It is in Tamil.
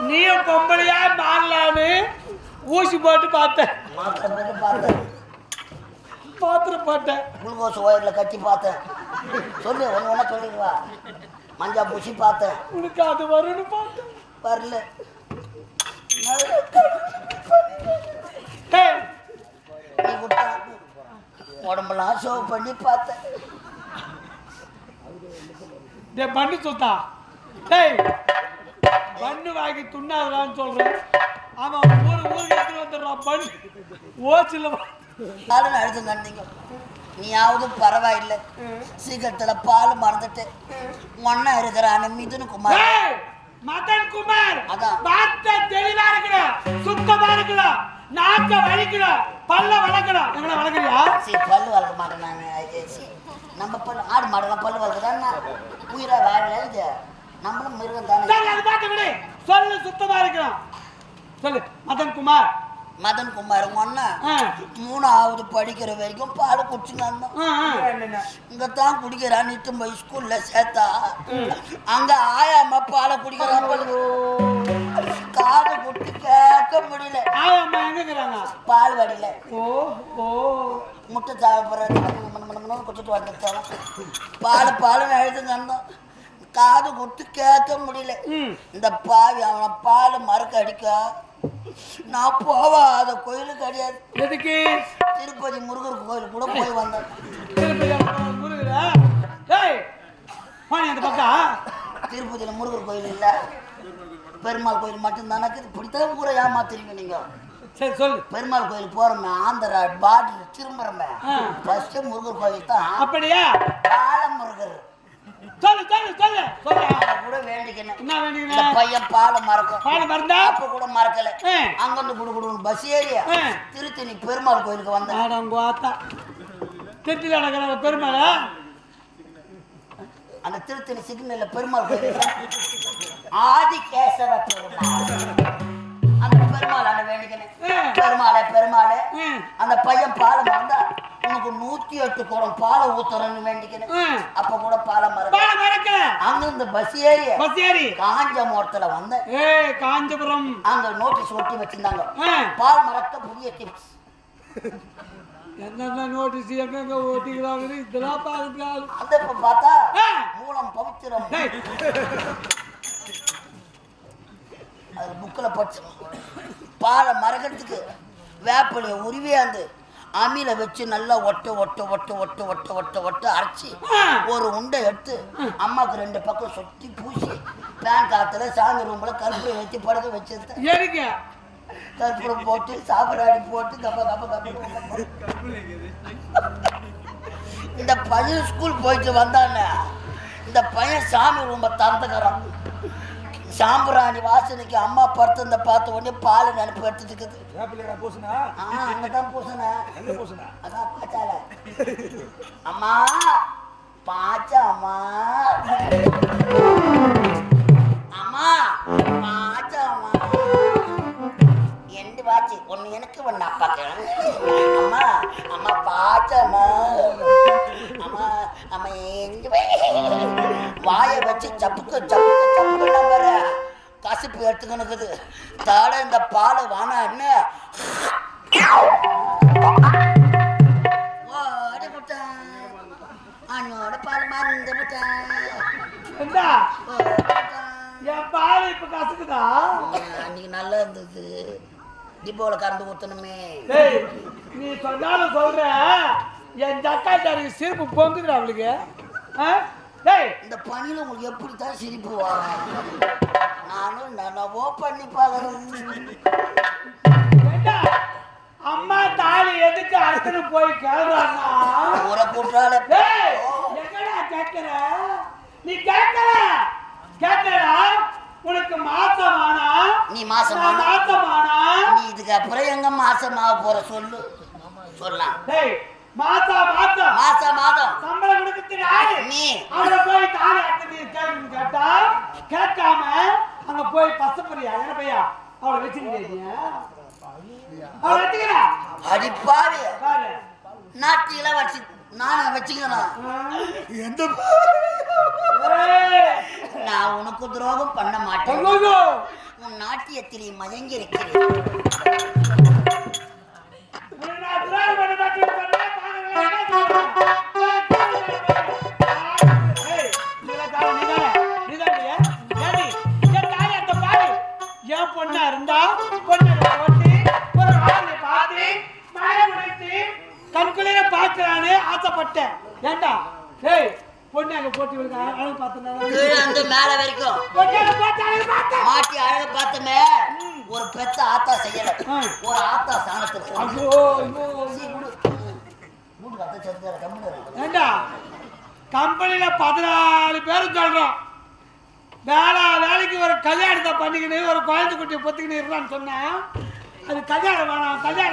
நீயும் பொம்பளையா மாறலான்னு ஊசி போட்டு பார்த்தேன். பார்த்தேன் பாத்திரம் போட்டேன். குளுக்கோஸ் ஒயரில் கட்டி பார்த்தேன். சொல்லு ஒன்று ஒன்றா சொல்லிடுவா. மஞ்சா பூசி பார்த்தேன். உனக்கு அது வரும்னு பார்த்தேன். வரல. உடம்பெல்லாம் ஷோ பண்ணி பார்த்தேன். பண்ணு சுத்தா. டேய். பண்ணு வாங்கி துண்ணாதலான்னு சொல்றேன். ஆமா ஊரு ஊருக்கு எடுத்துட்டு வந்துடுறான் பண்ணு. ஓச்சில பால் அழுது கண்டீங்க நீயாவது பரவாயில்லை. சீக்கிரத்தில் பால் மறந்துட்டு ஒன்னா இருக்கிறான மிதுனு குமார். மதன் குமார் அதான். வார்த்தை தெளிவா இருக்கணும் சுத்தமா இருக்கணும் நாக்க வலிக்கணும் பல்ல வளர்க்கணும். எங்களை வளர்க்குறியா சரி பல்லு வளர்க்க மாட்டேன் நம்ம பல்லு ஆடு மாடெல்லாம் பல்லு வளர்க்குதான்னா? உயிரா வாழல இது நம்மளும் மிருகம் சரி தானே அது பார்த்து விடு. சொல்லு சுத்தமா இருக்கணும் சொல்லு மதன் குமார். மதன் குமார் ஒன்னா. மூணாவது படிக்கிற வரைக்கும் பால் ஆ. இங்க தான் குடிக்கிறான் இட்டு போய் ஸ்கூல்ல சேர்த்தா. அங்க ஆயாம பாலை குடிக்கிறான். காது குட்டி கேட்க முடியல. எங்க பால் வடியில ஓ ஓ. முட்டை சாப்பிட்றது குடிச்சிட்டு வந்துட்டாங்க பால் பாலுன்னு அழுதுங்க இருந்தோம் காது குத்து கேட்க முடியல. இந்த பாவி அவனை பால் மறக்க அடிக்க. நான் போவாத கோயிலுக்கு கிடையாது எதுக்கு? திருப்பதி முருகர் கோயில் கூட போய் வந்தேன். திருப்பதியில் முருகர் கோயில் இல்லை. பெருமாள் கோயில் மட்டும்தானே இப்படித்தான் ஊரை ஏமாத்துறீங்க நீங்க. சரி சொல்லு. பெருமாள் கோயில் போறோமே ஆந்திரா பாட்டில் திரும்புறமே. ஃபர்ஸ்ட் முருகர் கோயில் தான். அப்படியா? பால முருகர் சொல்லு சொல்லு சொல்லு. சொல்லு. கூட வேண்டிக்கணும் என்ன பையன் பாலை மறக்கும். பால் மறந்தா? அப்ப கூட மறக்கல. அங்கிருந்து குடு குடுன்னு பஸ் ஏறிய. திருத்தணி பெருமாள் கோயிலுக்கு வந்தேன். ஆடங்க ஆத்தா திருச்சியில் நடக்கிற பெருமாளா? அந்த திருத்தணி சிக்னல்ல பெருமாள் கோயில் ஆதிகேசவ பெருமாள். அந்த பெருமாள் அந்த வேண்டிக்கணும். பெருமாளே பெருமாளே. அந்த பையன் பாலை மறந்தா உனக்கு நூத்தி எட்டு குடம் பாலை ஊத்துறன்னு வேண்டிக்கணும் ம். அப்ப கூட பாலை மறக்க. பால் மறக்கல அங்கிருந்து பஸ் ஏறிய பஸ் ஏறி. காஞ்ச மோரத்துல வந்தேன். ஏய் காஞ்சிபுரம். அங்க நோட்டீஸ் ஒட்டி வச்சிருந்தாங்க. பால் மறக்க புதிய டிப்ஸ் என்னென்ன நோட்டீஸ் எங்கெங்க ஓட்டிக்கிறாங்கன்னு இதெல்லாம் பார்க்குறது ஆளு அந்த இப்ப பார்த்தா. மூலம் பவித்திரம். அது புக்கில் படிச்சு பாலை மறக்கிறதுக்கு வேப்பிலைய உருவியாந்து அமில வச்சு நல்லா ஒட்ட ஒட்ட ஒட்ட ஒட்ட ஒட்ட ஒட்ட ஒட்ட அரைச்சி. ஒரு உண்டை எடுத்து அம்மாவுக்கு ரெண்டு பக்கம் சுத்தி பூசி பேன் காத்துல சாமி ரூம்ல கருப்பு வச்சு படுக்க வச்சிருந்தேன். கற்பூரம் போட்டு சாப்பிடாடி போட்டு கப்ப கப்ப கப்ப. இந்த பையன் ஸ்கூல் போயிட்டு வந்தானே. இந்த பையன் சாமி ரூம்ப திறந்துக்கிறான் சாம்பிராணி வாசனைக்கு அம்மா படுத்து பார்த்த உடனே பால் நினைப்பு ஆ அங்கதான் பூசண அதான் பாச்சால அம்மா பாச்சா அம்மா. அம்மா பாச்சா அம்மா. எண்டு வாச்சு. ஒன்று எனக்கு ஒன்று அப்பாக்கு. அம்மா அம்மா பாச்சம்மா அம்மா. அம்மா எண்டு வாயை வச்சு சப்புக்கு சப்புக்கு சப்புக்கு நம்புற கசிப்பு எடுத்துக்கணுக்குது தாட இந்த பாலை வானா என்ன? ஓடி விட்டான் அண்ணோட பால் மறந்து விட்டான். என் பால் இப்ப கசக்குதா? அன்னைக்கு நல்லா இருந்தது. டிப்போவில் கறந்து டேய் நீ சொன்னாலும் சொல்ற என் ஜக்காச்சாருக்கு சிரிப்பு பொங்குதுடா அவளுக்கு. ஆ? டேய்! இந்த பணியில் உங்களுக்கு எப்படி தான் சிரிப்பு நானும் நனவோ பண்ணி பார்க்குறேன் அம்மா தாலி எதுக்கு அறுத்துட்டு போய் கேள்றாங்க ஊரை கூட்டால எங்கடா கேட்கிற நீ கேட்கல கேட்கலடா உனக்கு மா நீ நான் மாசமா மாசமானா? நீ இதுக்கு அப்புறம் எங்க மாசமாக போற சொல்லு. சொல்லலாம். டேய் மாசா மாசம். மாசம் மாதம் சம்பளம் கொடுக்கறது யாரு நீ அவளை போய் தாலி அறுத்துட்டு கேட்கணும்னு கேட்டா கேட்காம போய் பசப்பறியா என்ன பையா? அவளை வச்சிருக்கீங்க அவளை அடிப்பாவி பாரு. நாட்டில வச்சு நானே எந்த ஏய், நான் உனக்கு துரோகம் பண்ண மாட்டேன். உன் நாட்டியத்திலே மயங்கி இருக்கிறேன் பொண்ணா இருந்தா பொண்ணை போட்டு ஒரு ஆளை பார்த்து மழை முடித்து கண்குளிர பார்க்கலான்னு ஆசைப்பட்டேன். ஏண்டா? ஏய் பொண்ணு அங்க போட்டு விடுங்க. அழகு பார்த்தனா கீழே வந்து மேல வரைக்கும். பொண்ணு அங்க போட்டு அழகு பார்த்தேன் மாட்டி அழக பார்த்தமே ஒரு பெத்த ஆத்தா செய்யல. ஒரு ஆத்தா சாணத்தில். ஐயோ. ஏண்டா? கம்பெனியில பதினாலு பேர் சொல்றோம். வேலை வேலைக்கு ஒரு கல்யாணத்தை பண்ணிக்கின்னு ஒரு குழந்தை குட்டியை பொத்துக்கின்னு இருந்தான்னு சொன்னா அது கல்யாணம் வேணாம் கல்யாணம்